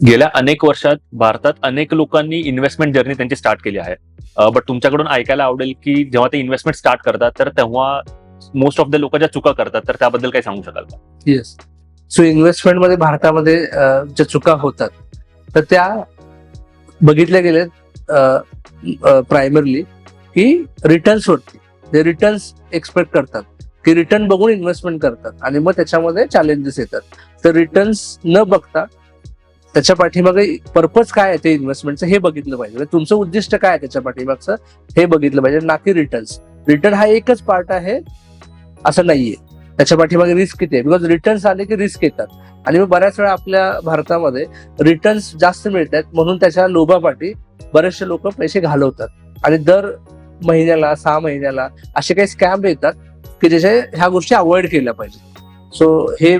गेल्या अनेक वर्षात भारतात अनेक लोकांनी इन्व्हेस्टमेंट जर्नी त्यांची स्टार्ट केली आहे. बट तुमच्याकडून ऐकायला आवडेल की जेव्हा ते इन्व्हेस्टमेंट स्टार्ट करतात तर तेव्हा मोस्ट ऑफ द लोक ज्या चुका करतात तर त्याबद्दल काही सांगू शकाल का? येस सो इन्व्हेस्टमेंटमध्ये भारतामध्ये ज्या चुका होतात तर त्या बघितल्या गेल्या प्रायमरली की रिटर्न्स होती ते रिटर्न्स एक्सपेक्ट करतात की रिटर्न बघून इन्व्हेस्टमेंट करतात आणि मग त्याच्यामध्ये चॅलेंजेस येतात. तर रिटर्न्स न बघता त्याच्या पाठीमागे पर्पज काय आहे ते इन्व्हेस्टमेंटचं हे बघितलं पाहिजे. म्हणजे तुमचं उद्दिष्ट काय आहे त्याच्या पाठीमागचं हे बघितलं पाहिजे. ना की रिटर्न्स रिटर्न हा एकच पार्ट आहे असं नाहीये. त्याच्या पाठीमागे रिस्क किती आहे? बिकॉज रिटर्न्स आले की रिस्क येतात. आणि मग बऱ्याच वेळा आपल्या भारतामध्ये रिटर्न्स जास्त मिळतात म्हणून त्याच्या लोभापाठी बरेचसे लोक पैसे घालवतात. आणि दर महिन्याला सहा महिन्याला असे काही स्कॅम येतात की ज्याच्या ह्या गोष्टी अवॉइड केल्या पाहिजेत. सो हे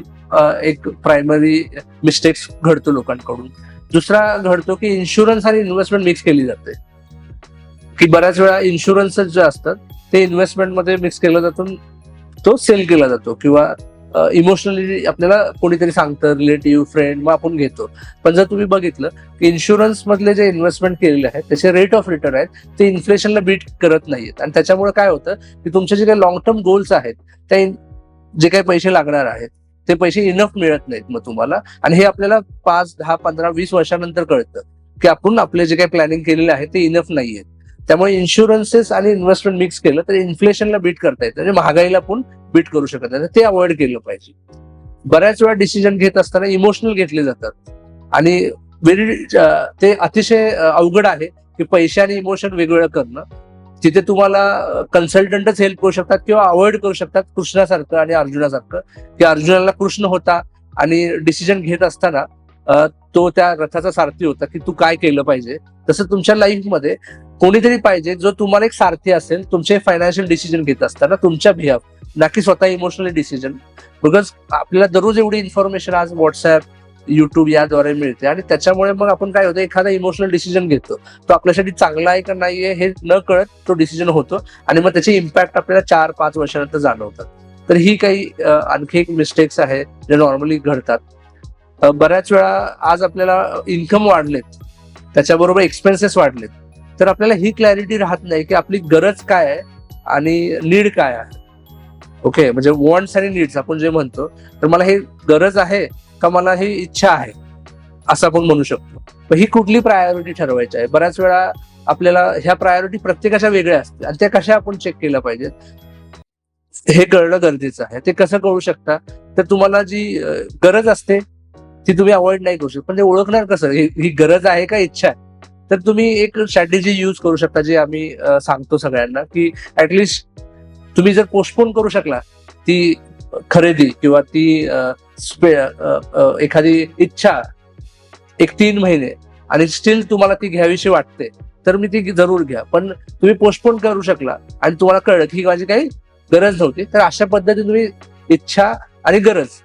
एक प्रायमरी मिस्टेक्स घडतो लोकांकडून. दुसरा घडतो की इन्शुरन्स आणि इन्व्हेस्टमेंट मिक्स केली जाते. की बऱ्याच वेळा इन्शुरन्स जे असतात ते इन्व्हेस्टमेंटमध्ये मिक्स केलं जातो तो सेल केला जातो किंवा इमोशनली आपल्याला कोणीतरी सांगतं रिलेटिव्ह फ्रेंड मग आपण घेतो. पण जर तुम्ही बघितलं की इन्शुरन्स मधले जे इन्व्हेस्टमेंट केलेले आहेत त्याचे रेट ऑफ रिटर्न आहेत ते इन्फ्लेशनला बीट करत नाहीयेत. आणि त्याच्यामुळे काय होतं की तुमचे जे काही लॉंग टर्म गोल्स आहेत त्या जे काही पैसे लागणार आहेत ते पैसे इनफ मिळत नाहीत मग तुम्हाला. आणि हे आपल्याला पाच दहा पंधरा वीस वर्षानंतर कळतं की आपण आपले जे काही प्लॅनिंग केलेले आहे ते इनफ नाहीयेत त्यामुळे इन्शुरन्सेस आणि इन्व्हेस्टमेंट मिक्स केलं तर इन्फ्लेशनला बीट करता येतं. म्हणजे महागाईला पण बीट करू शकत नाही. ते अवॉइड केलं पाहिजे. बऱ्याच वेळा डिसिजन घेत असताना इमोशनल घेतले जातात. आणि व्हेरी ते अतिशय अवघड आहे की पैसे आणि इमोशन वेगवेगळं करणं. तिथे तुम्हाला कन्सल्टंटच हेल्प करू शकतात किंवा अवॉइड करू शकतात कृष्णासारखं आणि अर्जुनासारखं. की अर्जुनाला कृष्ण होता आणि डिसिजन घेत असताना तो त्या रथाचा सारथी होता की तू काय केलं पाहिजे. तसं तुमच्या लाईफमध्ये कोणीतरी पाहिजे जो तुम्हाला एक सारथी असेल तुमचे फायनान्शियल डिसिजन घेत असताना तुमच्या बिहाफ ना की स्वतः इमोशनली डिसिजन बिकॉज आपल्याला दररोज एवढी इन्फॉर्मेशन आज व्हॉट्सअप युट्यूब याद्वारे मिळते. आणि त्याच्यामुळे मग आपण काय होतं एखादा इमोशनल डिसिजन घेतो. तो आपल्यासाठी चांगला आहे का नाहीये हे न कळत तो डिसिजन होतो. आणि मग त्याचे इम्पॅक्ट आपल्याला चार पाच वर्षानंतर जाणवतात. तर ही काही आणखी एक मिस्टेक्स आहे जे नॉर्मली घडतात. बऱ्याच वेळा आज आपल्याला इन्कम वाढलेत. त्याच्याबरोबर एक्सपेन्सेस वाढलेत. तर आपल्याला ही क्लॅरिटी राहत नाही की आपली गरज काय आहे आणि नीड काय आहे. ओके म्हणजे वॉन्ट्स आणि नीड्स आपण जे म्हणतो तर मला हे गरज आहे का मला ही इच्छा आहे असं आपण म्हणू शकतो. ही कुठली प्रायोरिटी ठरवायची आहे? बऱ्याच वेळा आपल्याला ह्या प्रायोरिटी प्रत्येकाच्या वेगळ्या असतात आणि त्या कशा आपण चेक केल्या पाहिजेत? हे कळणं गरजेचं आहे. ते कसं कळू शकता? तर तुम्हाला जी गरज असते ती तुम्ही अवॉइड नाही करू शकत. पण ते ओळखणार कसं? ही गरज आहे का इच्छा आहे? तर तुम्ही एक स्ट्रॅटेजी यूज करू शकता जे आम्ही सांगतो सगळ्यांना की ऍटलिस्ट तुम्ही जर पोस्टपोन करू शकला ती खरेदी किंवा ती एखादी इच्छा एक तीन महिने आणि स्टील तुम्हाला ती घ्यावीशी वाटते तर मी ती जरूर घ्या. पण तुम्ही पोस्टपोन करू शकला आणि तुम्हाला कळलं की ही माझी काही गरज नव्हती तर अशा पद्धतीने तुम्ही इच्छा आणि गरज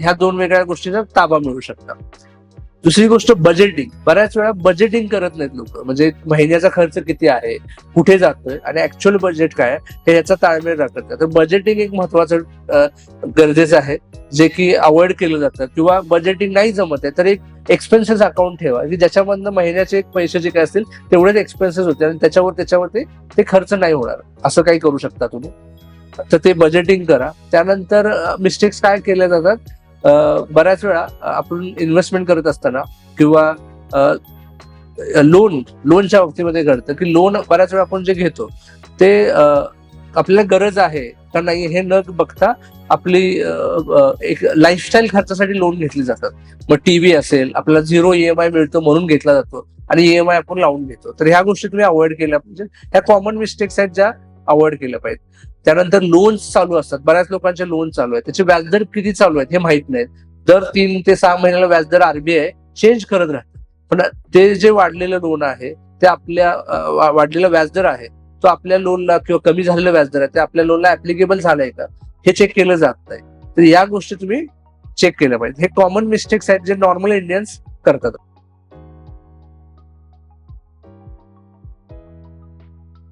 ह्या दोन वेगळ्या गोष्टींचा ताबा मिळू शकता. दुसरी गोष्ट बजेटिंग बऱ्याच वेळा बजेटिंग करत नाहीत लोक. म्हणजे महिन्याचा खर्च किती आहे कुठे जातोय आणि ऍक्च्युअल बजेट काय हे याचा ताळमेळ राखत नाही तर बजेटिंग एक महत्वाचं गरजेचं आहे. जे की अवॉइड केलं जातं किंवा बजेटिंग नाही जमत आहे तर एक एक्सपेन्सेस अकाउंट ठेवा. की ज्याच्यामधनं महिन्याचे एक पैसे जे काय असतील तेवढेच एक्सपेन्सेस होते आणि त्याच्यावर त्याच्यावरती ते खर्च नाही होणार. असं काही करू शकता तुम्ही. तर ते बजेटिंग करा. त्यानंतर मिस्टेक्स काय केल्या जातात? बऱ्याच वेळा आपण इन्व्हेस्टमेंट करत असताना किंवा लोन लोनच्या बाबतीमध्ये घडतं की लोन बऱ्याच वेळा आपण जे घेतो ते आपल्याला गरज आहे का नाही हे न बघता आपली एक लाईफस्टाईल खर्चासाठी लोन घेतली जातात. मग टीव्ही असेल आपल्याला झिरो ईएमआय मिळतो म्हणून घेतला जातो आणि ईएमआय आपण लावून घेतो. तर ह्या गोष्टी तुम्ही अवॉइड केल्या म्हणजे ह्या कॉमन मिस्टेक्स आहेत ज्या अवॉइड केलं पाहिजे. त्यानंतर लोन्स चालू असतात. बऱ्याच लोकांचे लोन चालू आहेत. त्याचे व्याजदर किती चालू आहेत हे माहीत नाहीत. दर तीन ते सहा महिन्याला व्याजदर आरबीआय चेंज करत राहतं. पण ते जे वाढलेलं लोन आहे ते आपल्या वाढलेला व्याजदर आहे तो आपल्या लोनला किंवा कमी झालेलं व्याजदर आहे ते आपल्या लोनला ऍप्लिकेबल झालंय का? हे चेक केलं जात नाही. तर या गोष्टी तुम्ही चेक केल्या पाहिजे हे कॉमन मिस्टेक्स आहेत जे नॉर्मल इंडियन्स करतात.